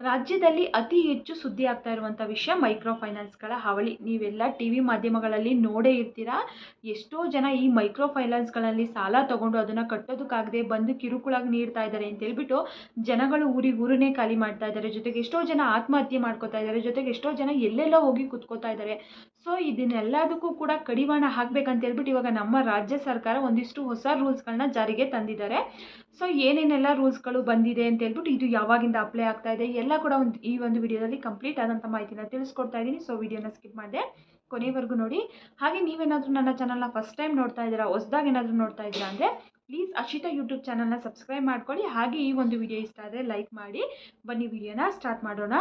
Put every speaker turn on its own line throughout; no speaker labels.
ರಾಜ್ಯದಲ್ಲಿ ಅತಿ ಹೆಚ್ಚು ಸುದ್ದಿ ಆಗ್ತಾ ಇರುವಂಥ ವಿಷಯ ಮೈಕ್ರೋ ಫೈನಾನ್ಸ್ಗಳ ಹಾವಳಿ. ನೀವೆಲ್ಲ ಟಿ ವಿ ಮಾಧ್ಯಮಗಳಲ್ಲಿ ನೋಡೇ ಇರ್ತೀರಾ? ಎಷ್ಟೋ ಜನ ಈ ಮೈಕ್ರೋ ಫೈನಾನ್ಸ್ಗಳಲ್ಲಿ ಸಾಲ ತಗೊಂಡು ಅದನ್ನು ಕಟ್ಟೋದಕ್ಕಾಗದೆ ಬಂದು ಕಿರುಕುಳಾಗಿ ನೀಡ್ತಾ ಇದ್ದಾರೆ ಅಂತ ಹೇಳ್ಬಿಟ್ಟು ಜನಗಳು ಊರಿಗೆ ಊರನ್ನೇ ಖಾಲಿ ಮಾಡ್ತಾ ಇದ್ದಾರೆ. ಜೊತೆಗೆ ಎಷ್ಟೋ ಜನ ಆತ್ಮಹತ್ಯೆ ಮಾಡ್ಕೋತಾ ಇದ್ದಾರೆ. ಜೊತೆಗೆ ಎಷ್ಟೋ ಜನ ಎಲ್ಲೆಲ್ಲೋ ಹೋಗಿ ಕುತ್ಕೋತಾ ಇದ್ದಾರೆ. ಸೊ, ಇದನ್ನೆಲ್ಲದಕ್ಕೂ ಕೂಡ ಕಡಿವಾಣ ಹಾಕ್ಬೇಕಂತ ಹೇಳ್ಬಿಟ್ಟು ಇವಾಗ ನಮ್ಮ ರಾಜ್ಯ ಸರ್ಕಾರ ಒಂದಿಷ್ಟು ಹೊಸ ರೂಲ್ಸ್ಗಳನ್ನ ಜಾರಿಗೆ ತಂದಿದ್ದಾರೆ. ಸೊ, ಏನೇನೆಲ್ಲ ರೂಲ್ಸ್ಗಳು ಬಂದಿದೆ ಅಂತ ಹೇಳ್ಬಿಟ್ಟು ಇದು ಯಾವಾಗಿಂದ ಅಪ್ಲೈ ಆಗ್ತಾ ಇದೆ? ಎಲ್ಲ ಕೂಡ ಒಂದು ಈ ಒಂದು ವಿಡಿಯೋದಲ್ಲಿ ಕಂಪ್ಲೀಟ್ ಆದಂಥ ಮಾಹಿತಿನ ತಿಳಿಸ್ಕೊಡ್ತಾ ಇದ್ದೀನಿ. ಸೊ ವಿಡಿಯೋನ ಸ್ಕಿಪ್ ಮಾಡಿದೆ. ಕೊನೆವರೆಗೂ ನೋಡಿ. ಹಾಗೆ ನೀವೇನಾದರೂ ನನ್ನ ಚಾನಲ್ನ ಫಸ್ಟ್ ಟೈಮ್ ನೋಡ್ತಾ ಇದ್ದೀರಾ, ಹೊಸದಾಗಿ ಏನಾದರೂ ನೋಡ್ತಾ ಇದ್ದೀರಾ ಅಂದರೆ ಪ್ಲೀಸ್ ಅಶಿತಾ ಯೂಟ್ಯೂಬ್ ಚಾನಲ್ನ ಸಬ್ಸ್ಕ್ರೈಬ್ ಮಾಡ್ಕೊಳ್ಳಿ. ಹಾಗೆ ಈ ಒಂದು ವಿಡಿಯೋ ಇಷ್ಟ ಆದರೆ ಲೈಕ್ ಮಾಡಿ. ಬನ್ನಿ ವಿಡಿಯೋನ ಸ್ಟಾರ್ಟ್ ಮಾಡೋಣ.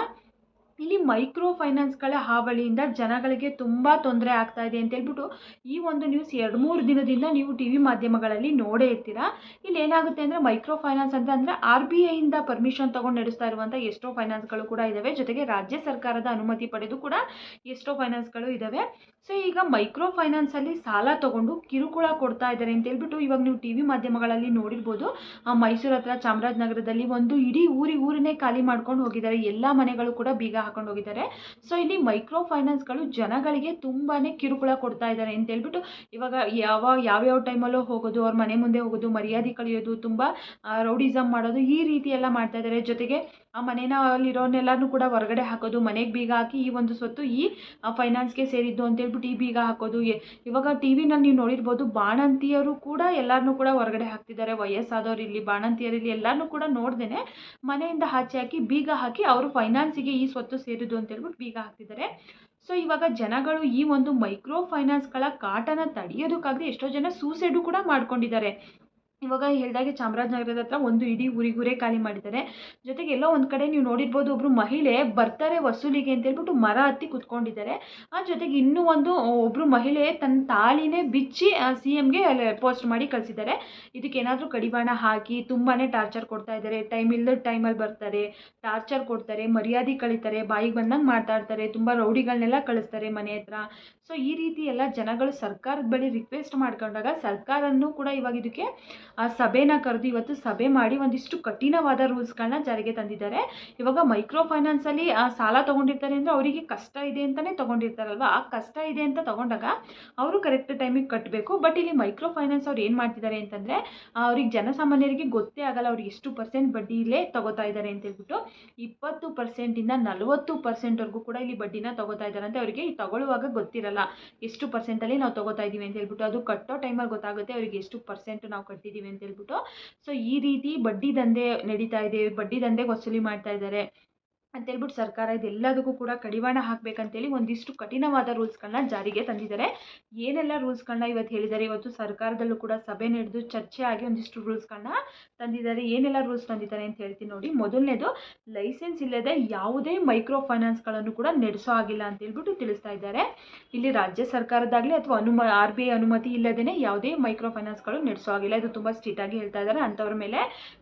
ಇಲ್ಲಿ ಮೈಕ್ರೋ ಫೈನಾನ್ಸ್ಗಳ ಹಾವಳಿಯಿಂದ ಜನಗಳಿಗೆ ತುಂಬ ತೊಂದರೆ ಆಗ್ತಾ ಇದೆ ಅಂತ ಹೇಳ್ಬಿಟ್ಟು ಈ ಒಂದು ನ್ಯೂಸ್ ಎರಡು ಮೂರು ದಿನದಿಂದ ನೀವು ಟಿ ವಿ ಮಾಧ್ಯಮಗಳಲ್ಲಿ ನೋಡೇ ಇರ್ತೀರಾ? ಇಲ್ಲಿ ಏನಾಗುತ್ತೆ ಅಂದರೆ ಮೈಕ್ರೋ ಫೈನಾನ್ಸ್ ಅಂತ ಅಂದರೆ ಆರ್ ಬಿ ಐಯಿಂದ ಪರ್ಮಿಷನ್ ತೊಗೊಂಡು ನಡೆಸ್ತಾ ಇರುವಂಥ ಎಷ್ಟೋ ಫೈನಾನ್ಸ್ಗಳು ಕೂಡ ಇದ್ದಾವೆ ಜೊತೆಗೆ ರಾಜ್ಯ ಸರ್ಕಾರದ ಅನುಮತಿ ಪಡೆದು ಕೂಡ ಎಷ್ಟೋ ಫೈನಾನ್ಸ್ಗಳು ಇದ್ದಾವೆ ಸೊ ಈಗ ಮೈಕ್ರೋ ಫೈನಾನ್ಸಲ್ಲಿ ಸಾಲ ತೊಗೊಂಡು ಕಿರುಕುಳ ಕೊಡ್ತಾ ಇದ್ದಾರೆ ಅಂತ ಹೇಳ್ಬಿಟ್ಟು ಇವಾಗ ನೀವು ಟಿ ವಿ ಮಾಧ್ಯಮಗಳಲ್ಲಿ ನೋಡಿರ್ಬೋದು. ಮೈಸೂರು ಹತ್ರ ಚಾಮರಾಜನಗರದಲ್ಲಿ ಒಂದು ಇಡೀ ಊರಿ ಊರನ್ನೇ ಖಾಲಿ ಮಾಡ್ಕೊಂಡು ಹೋಗಿದ್ದಾರೆ. ಎಲ್ಲ ಮನೆಗಳು ಕೂಡ ಬೀಗ ಹಾಕೊಂಡು ಹೋಗಿದ್ದಾರೆ ಸೊ ಇಲ್ಲಿ ಮೈಕ್ರೋ ಫೈನಾನ್ಸ್ಗಳು ಜನಗಳಿಗೆ ತುಂಬಾ ಕಿರುಕುಳ ಕೊಡ್ತಾ ಇದ್ದಾರೆ ಅಂತ ಹೇಳ್ಬಿಟ್ಟು ಇವಾಗ ಯಾವ, ಯಾವ್ಯಾವ ಟೈಮಲ್ಲೂ ಹೋಗೋದು, ಅವ್ರ ಮನೆ ಮುಂದೆ ಹೋಗೋದು, ಮರ್ಯಾದೆ ಕಳಿಯೋದು, ತುಂಬ ರೌಡಿಸಮ್ ಮಾಡೋದು ಈ ರೀತಿ ಎಲ್ಲ ಮಾಡ್ತಾ ಇದ್ದಾರೆ. ಜೊತೆಗೆ ಆ ಮನೇನ ಅಲ್ಲಿರೋನೆಲ್ಲನೂ ಕೂಡ ಹೊರಗಡೆ ಹಾಕೋದು, ಮನೆಗೆ ಬೀಗ ಹಾಕಿ ಈ ಒಂದು ಸ್ವತ್ತು ಈ ಫೈನಾನ್ಸ್ಗೆ ಸೇರಿದ್ದು ಅಂತ ಹೇಳ್ಬಿಟ್ಟು ಈ ಬೀಗ ಹಾಕೋದು. ಇವಾಗ ಟಿ ವಿನಲ್ಲಿ ನೀವು ನೋಡಿರ್ಬೋದು ಬಾಣಂತಿಯರು ಕೂಡ ಎಲ್ಲರನ್ನೂ ಕೂಡ ಹೊರಗಡೆ ಹಾಕ್ತಿದ್ದಾರೆ. ವಯಸ್ಸಾದವ್ರು ಇಲ್ಲಿ ಬಾಣಂತಿಯರಲ್ಲಿ ಎಲ್ಲರನ್ನೂ ಕೂಡ ನೋಡ್ದೇನೆ ಮನೆಯಿಂದ ಆಚೆ ಹಾಕಿ ಬೀಗ ಹಾಕಿ ಅವರು ಫೈನಾನ್ಸಿಗೆ ಈ ಸ್ವತ್ತು ಸೇರಿದ್ದು ಅಂತ ಹೇಳ್ಬಿಟ್ಟು ಬೀಗ ಹಾಕ್ತಿದ್ದಾರೆ. ಸೊ, ಇವಾಗ ಜನಗಳು ಈ ಒಂದು ಮೈಕ್ರೋ ಫೈನಾನ್ಸ್ಗಳ ಕಾಟನ ತಡೆಯೋದಕ್ಕಾಗದೆ ಎಷ್ಟೋ ಜನ ಸೂಸೈಡು ಕೂಡ ಮಾಡ್ಕೊಂಡಿದ್ದಾರೆ. ಇವಾಗ ಹೇಳ್ದಾಗೆ ಚಾಮರಾಜನಗರದ ಹತ್ರ ಒಂದು ಇಡೀ ಊರಿಗೂರೇ ಖಾಲಿ ಮಾಡಿದ್ದಾರೆ. ಜೊತೆಗೆ ಎಲ್ಲೋ ಒಂದು ಕಡೆ ನೀವು ನೋಡಿರ್ಬೋದು ಒಬ್ಬರು ಮಹಿಳೆ ಬರ್ತಾರೆ ವಸೂಲಿಗೆ ಅಂತ ಹೇಳ್ಬಿಟ್ಟು ಮರ ಹತ್ತಿ ಕುತ್ಕೊಂಡಿದ್ದಾರೆ. ಆ ಜೊತೆಗೆ ಇನ್ನೂ ಒಂದು ಒಬ್ಬರು ಮಹಿಳೆ ತನ್ನ ತಾಳಿನೇ ಬಿಚ್ಚಿ ಸಿ ಎಮ್ಗೆ ಪೋಸ್ಟ್ ಮಾಡಿ ಕಳಿಸಿದ್ದಾರೆ. ಇದಕ್ಕೆ ಏನಾದರೂ ಕಡಿವಾಣ ಹಾಕಿ ತುಂಬಾ ಟಾರ್ಚರ್ ಕೊಡ್ತಾ ಇದ್ದಾರೆ. ಟೈಮ್ ಇಲ್ಲದ ಟೈಮಲ್ಲಿ ಬರ್ತಾರೆ, ಟಾರ್ಚರ್ ಕೊಡ್ತಾರೆ, ಮರ್ಯಾದೆ ಕಳೀತಾರೆ, ಬಾಯಿಗೆ ಬಂದಂಗೆ ಮಾತಾಡ್ತಾರೆ, ತುಂಬ ರೌಡಿಗಳನ್ನೆಲ್ಲ ಕಳಿಸ್ತಾರೆ ಮನೆ ಹತ್ರ. ಸೊ ಈ ರೀತಿ ಎಲ್ಲ ಜನಗಳು ಸರ್ಕಾರದ ಬಳಿ ರಿಕ್ವೆಸ್ಟ್ ಮಾಡ್ಕೊಂಡಾಗ ಸರ್ಕಾರನೂ ಕೂಡ ಇವಾಗ ಇದಕ್ಕೆ, ಆ, ಸಭೆನ ಕರೆದು ಇವತ್ತು ಸಭೆ ಮಾಡಿ ಒಂದಿಷ್ಟು ಕಠಿಣವಾದ ರೂಲ್ಸ್ಗಳನ್ನ ಜಾರಿಗೆ ತಂದಿದ್ದಾರೆ. ಇವಾಗ ಮೈಕ್ರೋ ಫೈನಾನ್ಸಲ್ಲಿ ಸಾಲ ತೊಗೊಂಡಿರ್ತಾರೆ ಅಂದರೆ ಅವರಿಗೆ ಕಷ್ಟ ಇದೆ ಅಂತಲೇ ತೊಗೊಂಡಿರ್ತಾರಲ್ವ? ಆ ಕಷ್ಟ ಇದೆ ಅಂತ ತೊಗೊಂಡಾಗ ಅವರು ಕರೆಕ್ಟ್ ಟೈಮಿಗೆ ಕಟ್ಟಬೇಕು ಬಟ್ ಇಲ್ಲಿ ಮೈಕ್ರೋ ಫೈನಾನ್ಸ್ ಅವ್ರು ಏನು ಮಾಡ್ತಿದ್ದಾರೆ ಅಂತಂದರೆ ಅವ್ರಿಗೆ ಜನಸಾಮಾನ್ಯರಿಗೆ ಗೊತ್ತೇ ಆಗಲ್ಲ. ಅವ್ರಿಗೆ ಎಷ್ಟು ಪರ್ಸೆಂಟ್ ಬಡ್ಡಿಲೇ ತಗೋತಾ ಇದ್ದಾರೆ ಅಂತ ಹೇಳ್ಬಿಟ್ಟು ಇಪ್ಪತ್ತು ಪರ್ಸೆಂಟಿಂದ ನಲವತ್ತು ಪರ್ಸೆಂಟ್ವರೆಗೂ ಕೂಡ ಇಲ್ಲಿ ಬಡ್ಡಿನ ತಗೋತಾ ಇದ್ದಾರೆ ಅಂತ ಅವರಿಗೆ ತಗೊಳ್ಳುವಾಗ ಗೊತ್ತಿರಲ್ಲ. ಎಷ್ಟು ಪರ್ಸೆಂಟಲ್ಲಿ ನಾವು ತೊಗೋತಾ ಇದ್ದೀವಿ ಅಂತ ಹೇಳ್ಬಿಟ್ಟು, ಅದು ಕಟ್ಟೋ ಟೈಮಲ್ಲಿ ಗೊತ್ತಾಗುತ್ತೆ ಅವರಿಗೆ ಎಷ್ಟು ಪರ್ಸೆಂಟ್ ನಾವು ಕಟ್ಟಿದ್ದೀವಿ ಅಂತ ಹೇಳ್ಬಿಟ್ಟು. ಸೊ ಈ ರೀತಿ ಬಡ್ಡಿ ದಂಧೆ ನಡೀತಾ ಇದೆ. ಬಡ್ಡಿ ದಂಧೆಗೆ ವಸೂಲಿ ಮಾಡ್ತಾ ಇದ್ದಾರೆ. ಅಂತೇಳ್ಬಿಟ್ಟು ಸರ್ಕಾರ ಇದೆಲ್ಲದಕ್ಕೂ ಕೂಡ ಕಡಿವಾಣ ಹಾಕಬೇಕಂತೇಳಿ ಒಂದಿಷ್ಟು ಕಠಿಣವಾದ ರೂಲ್ಸ್ಗಳನ್ನ ಜಾರಿಗೆ ತಂದಿದ್ದಾರೆ. ಏನೆಲ್ಲ ರೂಲ್ಸ್ಗಳನ್ನ ಇವತ್ತು ಹೇಳಿದ್ದಾರೆ? ಇವತ್ತು ಸರ್ಕಾರದಲ್ಲೂ ಕೂಡ ಸಭೆ ನಡೆದು ಚರ್ಚೆ ಆಗಿ ಒಂದಿಷ್ಟು ರೂಲ್ಸ್ಗಳನ್ನ ತಂದಿದ್ದಾರೆ. ಏನೆಲ್ಲ ರೂಲ್ಸ್ ತಂದಿದ್ದಾರೆ ಅಂತ ಹೇಳ್ತೀನಿ ನೋಡಿ. ಮೊದಲನೇದು, ಲೈಸೆನ್ಸ್ ಇಲ್ಲದೆ ಯಾವುದೇ ಮೈಕ್ರೋ ಫೈನಾನ್ಸ್ಗಳನ್ನು ಕೂಡ ನಡೆಸೋ ಆಗಿಲ್ಲ ಅಂತ ಹೇಳ್ಬಿಟ್ಟು ತಿಳಿಸ್ತಾ ಇದ್ದಾರೆ. ಇಲ್ಲಿ ರಾಜ್ಯ ಸರ್ಕಾರದಾಗಲಿ ಅಥವಾ ಅನುಮ, ಆರ್ ಬಿ ಐ ಅನುಮತಿ ಇಲ್ಲದೇ ಯಾವುದೇ ಮೈಕ್ರೋ ಫೈನಾನ್ಸ್ಗಳು ನಡೆಸೋ ಆಗಿಲ್ಲ ಇದು ತುಂಬ ಸ್ಟ್ರಿಕ್ಟಾಗಿ ಹೇಳ್ತಾ ಇದ್ದಾರೆ. ಅಂಥವ್ರ ಮೇಲೆ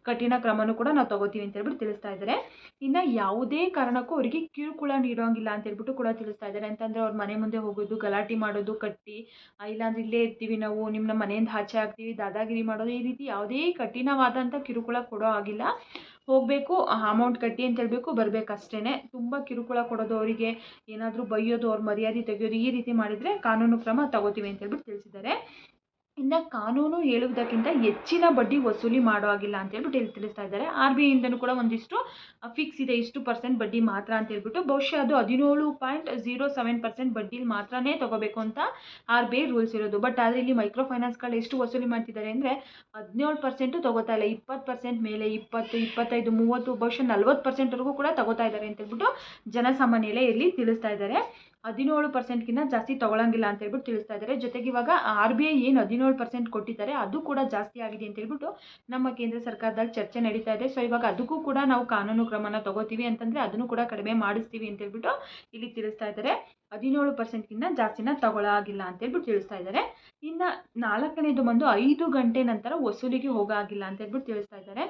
ಕಠಿಣ ಕ್ರಮನೂ ಕೂಡ ನಾವು ತಗೋತೀವಿ ಅಂತ ಹೇಳ್ಬಿಟ್ಟು ತಿಳಿಸ್ತಾ ಇದ್ದಾರೆ. ಇನ್ನು ಯಾವುದೇ ಕಾರಣಕ್ಕೂ ಅವರಿಗೆ ಕಿರುಕುಳ ನೀಡೋಂಗಿಲ್ಲ ಅಂತ ಹೇಳ್ಬಿಟ್ಟು ಕೂಡ ತಿಳಿಸ್ತಾ ಇದ್ದಾರೆ. ಅಂತಂದರೆ ಅವ್ರ ಮನೆ ಮುಂದೆ ಹೋಗೋದು, ಗಲಾಟೆ ಮಾಡೋದು, ಕಟ್ಟಿ ಇಲ್ಲಾಂದ್ರೆ ಇಲ್ಲೇ ಇರ್ತೀವಿ ನಾವು ನಿಮ್ಮನ್ನ ಮನೆಯಿಂದ ಆಚೆ ಹಾಕ್ತೀವಿ ದಾದಾಗಿರಿ ಮಾಡೋದು, ಈ ರೀತಿ ಯಾವುದೇ ಕಠಿಣವಾದಂಥ ಕಿರುಕುಳ ಕೊಡೋ ಆಗಿಲ್ಲ ಹೋಗಬೇಕು ಅಮೌಂಟ್ ಕಟ್ಟಿ ಅಂತ ಹೇಳಬೇಕು ಬರಬೇಕು ಅಷ್ಟೇ ತುಂಬ ಕಿರುಕುಳ ಕೊಡೋದು ಅವರಿಗೆ, ಏನಾದರೂ ಬೈಯೋದು, ಅವ್ರ ಮರ್ಯಾದೆ ತೆಗೆಯೋದು, ಈ ರೀತಿ ಮಾಡಿದರೆ ಕಾನೂನು ಕ್ರಮ ತಗೋತೀವಿ ಅಂತ ಹೇಳ್ಬಿಟ್ಟು ತಿಳಿಸಿದ್ದಾರೆ. ಇನ್ನು ಕಾನೂನು ಹೇಳುವುದಕ್ಕಿಂತ ಹೆಚ್ಚಿನ ಬಡ್ಡಿ ವಸೂಲಿ ಮಾಡೋ ಆಗಿಲ್ಲ ಅಂತ ಹೇಳ್ಬಿಟ್ಟು ಇಲ್ಲಿ ತಿಳಿಸ್ತಾ ಇದ್ದಾರೆ. ಆರ್ ಬಿ ಐಯಿಂದನೂ ಕೂಡ ಒಂದಿಷ್ಟು ಫಿಕ್ಸ್ ಇದೆ, ಇಷ್ಟು ಪರ್ಸೆಂಟ್ ಬಡ್ಡಿ ಮಾತ್ರ ಅಂತ ಹೇಳ್ಬಿಟ್ಟು ಬಹುಶಃ ಅದು ಹದಿನೇಳು ಪಾಯಿಂಟ್ ಝೀರೋ ಸೆವೆನ್ ಪರ್ಸೆಂಟ್ ಬಡ್ಡಿಲಿ ಮಾತ್ರನೇ ತಗೋಬೇಕು ಅಂತ ಆರ್ ಬಿ ಐ ರೂಲ್ಸ್ ಇರೋದು. ಬಟ್ ಆದರೆ ಇಲ್ಲಿ ಮೈಕ್ರೋ ಫೈನಾನ್ಸ್ಗಳು ಎಷ್ಟು ವಸೂಲಿ ಮಾಡ್ತಿದ್ದಾರೆ ಅಂದರೆ ಹದಿನೇಳು ಪರ್ಸೆಂಟು ತಗೋತಾ ಇಲ್ಲ. ಇಪ್ಪತ್ತು ಪರ್ಸೆಂಟ್ ಮೇಲೆ ಇಪ್ಪತ್ತು, ಇಪ್ಪತ್ತೈದು, ಮೂವತ್ತು, ಬಹುಶಃ ನಲ್ವತ್ತು ಪರ್ಸೆಂಟ್ವರೆಗೂ ಕೂಡ ತಗೋತಾ ಇದ್ದಾರೆ ಅಂತ ಹೇಳ್ಬಿಟ್ಟು ಜನಸಾಮಾನ್ಯರೇ ಇಲ್ಲಿ ತಿಳಿಸ್ತಾ ಇದ್ದಾರೆ. ಹದಿನೇಳು ಪರ್ಸೆಂಟ್ಗಿಂತ ಜಾಸ್ತಿ ತಗೊಳಂಗಿಲ್ಲ ಅಂತ ಹೇಳ್ಬಿಟ್ಟು ತಿಳಿಸ್ತಾ ಇದ್ದಾರೆ. ಜೊತೆಗೆ ಇವಾಗ ಆರ್ ಬಿ ಐ ಏನು ಹದಿನೇಳು ಪರ್ಸೆಂಟ್ ಕೊಟ್ಟಿದ್ದಾರೆ, ಅದು ಕೂಡ ಜಾಸ್ತಿ ಆಗಿದೆ ಅಂತ ಹೇಳ್ಬಿಟ್ಟು ನಮ್ಮ ಕೇಂದ್ರ ಸರ್ಕಾರದಲ್ಲಿ ಚರ್ಚೆ ನಡೀತಾ ಇದೆ. ಸೊ ಇವಾಗ ಅದಕ್ಕೂ ಕೂಡ ನಾವು ಕಾನೂನು ಕ್ರಮನ ತಗೋತೀವಿ ಅಂತಂದರೆ ಅದನ್ನು ಕೂಡ ಕಡಿಮೆ ಮಾಡಿಸ್ತೀವಿ ಅಂತ ಹೇಳ್ಬಿಟ್ಟು ಇಲ್ಲಿ ತಿಳಿಸ್ತಾ ಇದ್ದಾರೆ. ಹದಿನೇಳು ಪರ್ಸೆಂಟ್ಗಿಂತ ಜಾಸ್ತಿನ ಅಂತ ಹೇಳ್ಬಿಟ್ಟು ತಿಳಿಸ್ತಾ ಇದ್ದಾರೆ. ಇನ್ನು ನಾಲ್ಕನೇದು ಬಂದು ಐದು ಗಂಟೆ ನಂತರ ವಸೂಲಿಗೆ ಹೋಗಾಗಿಲ್ಲ ಅಂತ ಹೇಳ್ಬಿಟ್ಟು ತಿಳಿಸ್ತಾ ಇದ್ದಾರೆ.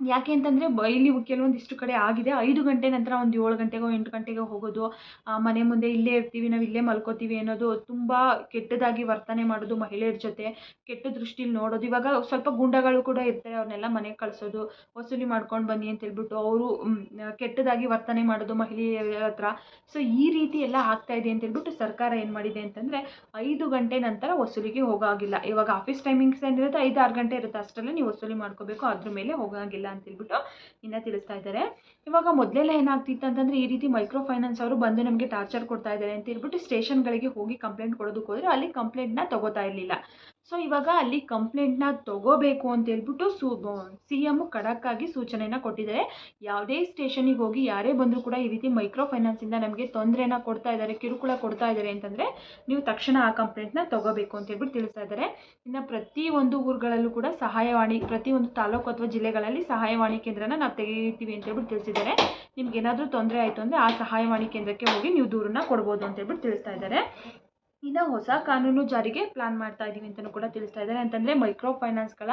ಯಾಕೆ ಅಂತಂದರೆ ಬ ಇಲ್ಲಿ ಕೆಲವೊಂದಿಷ್ಟು ಕಡೆ ಆಗಿದೆ. ಐದು ಗಂಟೆ ನಂತರ ಒಂದು ಏಳು ಗಂಟೆಗೋ ಎಂಟು ಗಂಟೆಗೋ ಹೋಗೋದು. ಮನೆ ಮುಂದೆ ಇಲ್ಲೇ ಇರ್ತೀವಿ, ನಾವು ಇಲ್ಲೇ ಮಲ್ಕೋತೀವಿ ಅನ್ನೋದು ತುಂಬ ಕೆಟ್ಟದಾಗಿ ವರ್ತನೆ ಮಾಡೋದು ಮಹಿಳೆಯರ ಜೊತೆ. ಕೆಟ್ಟ ದೃಷ್ಟಿಲಿ ನೋಡೋದು. ಇವಾಗ ಸ್ವಲ್ಪ ಗುಂಡಗಳು ಕೂಡ ಇರ್ತಾರೆ ಅವ್ರನ್ನೆಲ್ಲ ಮನೆಗೆ ಕಳಿಸೋದು, ವಸೂಲಿ ಮಾಡ್ಕೊಂಡು ಬನ್ನಿ ಅಂತ ಹೇಳ್ಬಿಟ್ಟು ಅವರು ಕೆಟ್ಟದಾಗಿ ವರ್ತನೆ ಮಾಡೋದು ಮಹಿಳೆಯರ ಹತ್ರ. ಸೊ ಈ ರೀತಿ ಎಲ್ಲ ಆಗ್ತಾ ಇದೆ ಅಂತ ಹೇಳ್ಬಿಟ್ಟು ಸರ್ಕಾರ ಏನು ಮಾಡಿದೆ ಅಂತಂದರೆ ಐದು ಗಂಟೆ ನಂತರ ವಸೂಲಿಗೆ ಹೋಗಾಗಿಲ್ಲ ಇವಾಗ ಆಫೀಸ್ ಟೈಮಿಂಗ್ಸ್ ಏನಿರುತ್ತೆ ಐದು ಆರು ಗಂಟೆ ಇರುತ್ತೆ. ಅಷ್ಟರಲ್ಲೇ ನೀವು ವಸೂಲಿ ಮಾಡ್ಕೋಬೇಕು. ಅದ್ರ ಮೇಲೆ ಹೋಗಾಗಿಲ್ಲ ಅಂತ ಹೇಳ್ಬಿಟ್ಟು ಇನ್ನ ತಿಳಿಸ್ತಾ ಇದ್ದಾರೆ. ಇವಾಗ ಮೊದಲೆಲ್ಲ ಏನಾಗ್ತಿತ್ತು ಅಂತಂದರೆ ಈ ರೀತಿ ಮೈಕ್ರೋ ಫೈನಾನ್ಸ್ ಅವರು ಬಂದು ನಮಗೆ ಟಾರ್ಚರ್ ಕೊಡ್ತಾ ಇದ್ದಾರೆ ಅಂತ ಹೇಳ್ಬಿಟ್ಟು ಸ್ಟೇಷನ್ಗಳಿಗೆ ಹೋಗಿ ಕಂಪ್ಲೇಂಟ್ ಕೊಡೋದಕ್ಕೆ ಹೋದರೆ ಅಲ್ಲಿ ಕಂಪ್ಲೇಂಟ್ನ ತಗೋತಾ ಇರಲಿಲ್ಲ. ಸೊ ಇವಾಗ ಅಲ್ಲಿ ಕಂಪ್ಲೇಂಟ್ನ ತಗೋಬೇಕು ಅಂತ ಹೇಳ್ಬಿಟ್ಟು ಸೂ ಸಿ ಎಂ ಖಡಕ್ಕಾಗಿ ಸೂಚನೆಯನ್ನು ಕೊಟ್ಟಿದ್ದಾರೆ. ಯಾವುದೇ ಸ್ಟೇಷನಿಗೆ ಹೋಗಿ ಯಾರೇ ಬಂದರೂ ಕೂಡ ಈ ರೀತಿ ಮೈಕ್ರೋ ಫೈನಾನ್ಸಿಂದ ನಮಗೆ ತೊಂದರೆನ ಕೊಡ್ತಾ ಇದ್ದಾರೆ, ಕಿರುಕುಳ ಕೊಡ್ತಾ ಇದ್ದಾರೆ ಅಂತಂದರೆ ನೀವು ತಕ್ಷಣ ಆ ಕಂಪ್ಲೇಂಟ್ನ ತಗೋಬೇಕು ಅಂತ ಹೇಳ್ಬಿಟ್ಟು ತಿಳಿಸ್ತಾ ಇದ್ದಾರೆ. ಇನ್ನು ಪ್ರತಿಯೊಂದು ಊರುಗಳಲ್ಲೂ ಕೂಡ ಸಹಾಯವಾಣಿ ಪ್ರತಿಯೊಂದು ತಾಲೂಕು ಅಥವಾ ಜಿಲ್ಲೆಗಳಲ್ಲಿ ಸಹಾಯವಾಣಿ ಕೇಂದ್ರನ ನಾವು ತೆಗಿತೀವಿ ಅಂತ ಹೇಳ್ಬಿಟ್ಟು ತಿಳಿಸಿದ್ದಾರೆ. ನಿಮ್ಗೆ ಏನಾದರೂ ತೊಂದರೆ ಆಯಿತು ಅಂದರೆ ಆ ಸಹಾಯವಾಣಿ ಕೇಂದ್ರಕ್ಕೆ ಹೋಗಿ ನೀವು ದೂರನ್ನ ಕೊಡ್ಬೋದು ಅಂತ ಹೇಳ್ಬಿಟ್ಟು ತಿಳಿಸ್ತಾ ಇದ್ದಾರೆ. ಇನ್ನು ಹೊಸ ಕಾನೂನು ಜಾರಿಗೆ ಪ್ಲಾನ್ ಮಾಡ್ತಾ ಇದ್ದೀವಿ ಅಂತಲೂ ಕೂಡ ತಿಳಿಸ್ತಾ ಇದ್ದಾರೆ. ಅಂತಂದರೆ ಮೈಕ್ರೋ ಫೈನಾನ್ಸ್ಗಳ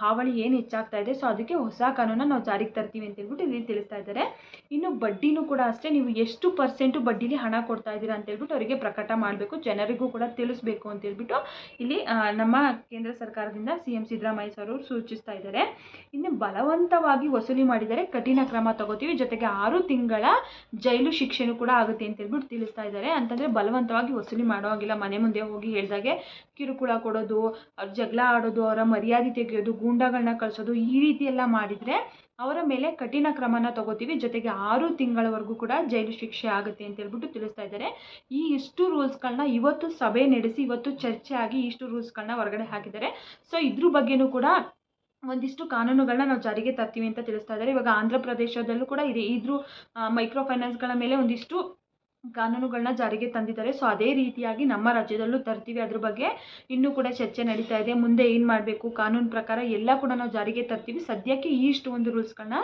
ಹಾವಳಿ ಏನು ಹೆಚ್ಚಾಗ್ತಾ ಇದೆ. ಸೊ ಅದಕ್ಕೆ ಹೊಸ ಕಾನೂನ ನಾವು ಜಾರಿಗೆ ತರ್ತೀವಿ ಅಂತ ಹೇಳ್ಬಿಟ್ಟು ಇಲ್ಲಿ ತಿಳಿಸ್ತಾ ಇದ್ದಾರೆ. ಇನ್ನು ಬಡ್ಡಿನೂ ಕೂಡ ಅಷ್ಟೇ, ನೀವು ಎಷ್ಟು ಪರ್ಸೆಂಟು ಬಡ್ಡಿಲಿ ಹಣ ಕೊಡ್ತಾ ಇದ್ದೀರಾ ಅಂತ ಹೇಳ್ಬಿಟ್ಟು ಅವರಿಗೆ ಪ್ರಕಟ ಮಾಡಬೇಕು. ಜನರಿಗೂ ಕೂಡ ತಿಳಿಸ್ಬೇಕು ಅಂತ ಹೇಳ್ಬಿಟ್ಟು ಇಲ್ಲಿ ನಮ್ಮ ಕೇಂದ್ರ ಸರ್ಕಾರದಿಂದ ಸಿ ಎಂ ಸಿದ್ದರಾಮಯ್ಯ ಸರ್ ಅವರು ಸೂಚಿಸ್ತಾ ಇದ್ದಾರೆ. ಇನ್ನು ಬಲವಂತವಾಗಿ ವಸೂಲಿ ಮಾಡಿದರೆ ಕಠಿಣ ಕ್ರಮ ತಗೋತೀವಿ. ಜೊತೆಗೆ ಆರು ತಿಂಗಳ ಜೈಲು ಶಿಕ್ಷೆನೂ ಕೂಡ ಆಗುತ್ತೆ ಅಂತ ಹೇಳ್ಬಿಟ್ಟು ತಿಳಿಸ್ತಾ ಇದ್ದಾರೆ. ಅಂತಂದರೆ ಬಲವಂತವಾಗಿ ವಸೂಲಿ ಮಾಡೋ ಹಾಗಿಲ್ಲ ಮನೆ ಮುಂದೆ ಹೋಗಿ ಹೇಳಿದಾಗೆ ಕಿರುಕುಳ ಕೊಡೋದು, ಅವ್ರ ಜಗಳ ಆಡೋದು, ಅವರ ಮರ್ಯಾದೆ ತೆಗೆಯೋದು ಗೂಂಡಾಗಳನ್ನ ಕಳಿಸೋದು ಈ ರೀತಿ ಎಲ್ಲ ಮಾಡಿದರೆ ಅವರ ಮೇಲೆ ಕಠಿಣ ಕ್ರಮನ ತಗೋತೀವಿ. ಜೊತೆಗೆ ಆರು ತಿಂಗಳವರೆಗೂ ಕೂಡ ಜೈಲು ಶಿಕ್ಷೆ ಆಗುತ್ತೆ ಅಂತ ಹೇಳ್ಬಿಟ್ಟು ತಿಳಿಸ್ತಾ ಇದ್ದಾರೆ. ಈ ಇಷ್ಟು ರೂಲ್ಸ್ಗಳನ್ನ ಇವತ್ತು ಸಭೆ ನಡೆಸಿ, ಇವತ್ತು ಚರ್ಚೆ ಆಗಿ ಇಷ್ಟು ರೂಲ್ಸ್ಗಳನ್ನ ಹೊರಗಡೆ ಹಾಕಿದ್ದಾರೆ. ಸೊ, ಇದ್ರ ಬಗ್ಗೆನೂ ಕೂಡ ಒಂದಿಷ್ಟು ಕಾನೂನುಗಳನ್ನ ನಾವು ಜಾರಿಗೆ ತರ್ತೀವಿ ಅಂತ ತಿಳಿಸ್ತಾ ಇದ್ದಾರೆ. ಇವಾಗ ಆಂಧ್ರ ಪ್ರದೇಶದಲ್ಲೂ ಕೂಡ ಇದೆ. ಇದ್ರು ಮೈಕ್ರೋ ಫೈನಾನ್ಸ್ಗಳ ಮೇಲೆ ಒಂದಿಷ್ಟು ಕಾನೂನುಗಳನ್ನ ಜಾರಿಗೆ ತಂದಿದ್ದಾರೆ. ಸೊ ಅದೇ ರೀತಿಯಾಗಿ ನಮ್ಮ ರಾಜ್ಯದಲ್ಲೂ ತರ್ತೀವಿ. ಅದ್ರ ಬಗ್ಗೆ ಇನ್ನೂ ಕೂಡ ಚರ್ಚೆ ನಡೀತಾ ಇದೆ. ಮುಂದೆ ಏನು ಮಾಡಬೇಕು? ಕಾನೂನು ಪ್ರಕಾರ ಎಲ್ಲ ಕೂಡ ನಾವು ಜಾರಿಗೆ ತರ್ತೀವಿ. ಸದ್ಯಕ್ಕೆ ಈ ಇಷ್ಟು ಒಂದು ರೂಲ್ಸ್ಗಳನ್ನ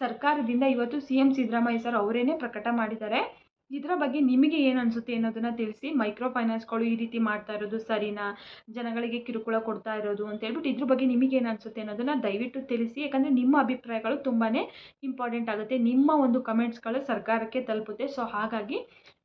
ಸರ್ಕಾರದಿಂದ ಇವತ್ತು ಸಿ ಎಂ ಸಿದ್ದರಾಮಯ್ಯ ಸರ್ ಅವರೇನೆ ಪ್ರಕಟ ಮಾಡಿದ್ದಾರೆ. ಇದರ ಬಗ್ಗೆ ನಿಮಗೆ ಏನು ಅನಿಸುತ್ತೆ ಅನ್ನೋದನ್ನು ತಿಳಿಸಿ. ಮೈಕ್ರೋ ಫೈನಾನ್ಸ್ಗಳು ಈ ರೀತಿ ಮಾಡ್ತಾ ಇರೋದು ಸರಿನಾ? ಜನಗಳಿಗೆ ಕಿರುಕುಳ ಕೊಡ್ತಾ ಇರೋದು ಅಂತ ಹೇಳ್ಬಿಟ್ಟು ಇದ್ರ ಬಗ್ಗೆ ನಿಮಗೆ ಏನು ಅನಿಸುತ್ತೆ ಅನ್ನೋದನ್ನು ದಯವಿಟ್ಟು ತಿಳಿಸಿ. ಯಾಕಂದರೆ ನಿಮ್ಮ ಅಭಿಪ್ರಾಯಗಳು ತುಂಬಾ ಇಂಪಾರ್ಟೆಂಟ್ ಆಗುತ್ತೆ. ನಿಮ್ಮ ಒಂದು ಕಮೆಂಟ್ಸ್ಗಳು ಸರ್ಕಾರಕ್ಕೆ ತಲುಪುತ್ತೆ. ಸೊ ಹಾಗಾಗಿ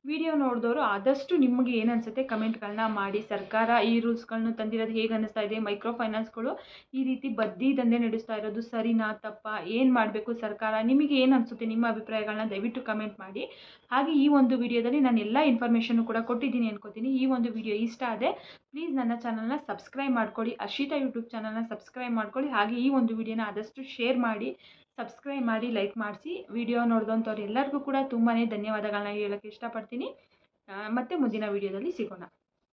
ವಿಡಿಯೋ ನೋಡಿದವರು ಆದಷ್ಟು ನಿಮಗೆ ಏನು ಅನಿಸುತ್ತೆ? ಕಮೆಂಟ್ಗಳನ್ನ ಮಾಡಿ, ಸರ್ಕಾರ ಈ ರೂಲ್ಸ್ಗಳನ್ನು ತಂದಿರೋದು ಹೇಗೆ ಅನ್ನಿಸ್ತಾ ಇದೆ? ಮೈಕ್ರೋ ಫೈನಾನ್ಸ್ಗಳು ಈ ರೀತಿ ಬದ್ದಿ ದಂಧೆ ನಡೆಸ್ತಾ ಇರೋದು ಸರಿನಾ, ತಪ್ಪಾ? ಏನು ಮಾಡಬೇಕು ಸರ್ಕಾರ? ನಿಮಗೆ ಏನು ಅನಿಸುತ್ತೆ ನಿಮ್ಮ ಅಭಿಪ್ರಾಯಗಳನ್ನ ದಯವಿಟ್ಟು ಕಮೆಂಟ್ ಮಾಡಿ. ಹಾಗೆ ಈ ಒಂದು ವಿಡಿಯೋದಲ್ಲಿ ನಾನು ಎಲ್ಲ ಇನ್ಫಾರ್ಮೇಷನ್ನು ಕೂಡ ಕೊಟ್ಟಿದ್ದೀನಿ ಅನ್ಕೋತೀನಿ. ಈ ಒಂದು ವಿಡಿಯೋ ಇಷ್ಟ ಆದರೆ ಪ್ಲೀಸ್ ನನ್ನ ಚಾನಲ್ನ ಸಬ್ಸ್ಕ್ರೈಬ್ ಮಾಡ್ಕೊಳ್ಳಿ. ಅರ್ಷಿತಾ ಯೂಟ್ಯೂಬ್ ಚಾನಲ್ನ ಸಬ್ಸ್ಕ್ರೈಬ್ ಮಾಡ್ಕೊಳ್ಳಿ. ಹಾಗೆ ಈ ಒಂದು ವಿಡಿಯೋನ ಆದಷ್ಟು ಶೇರ್ ಮಾಡಿ. ಸಬ್ಸ್ಕ್ರೈಬ್ ಮಾಡಿ ಲೈಕ್ ಮಾಡಿಸಿ ವಿಡಿಯೋ ನೋಡಿದಂಥವ್ರು ಎಲ್ಲರಿಗೂ ಕೂಡ ತುಂಬಾ ಧನ್ಯವಾದಗಳನ್ನ ಹೇಳೋಕ್ಕೆ ಇಷ್ಟಪಡ್ತೀನಿ. ಮತ್ತು ಮುಂದಿನ ವಿಡಿಯೋದಲ್ಲಿ ಸಿಗೋಣ.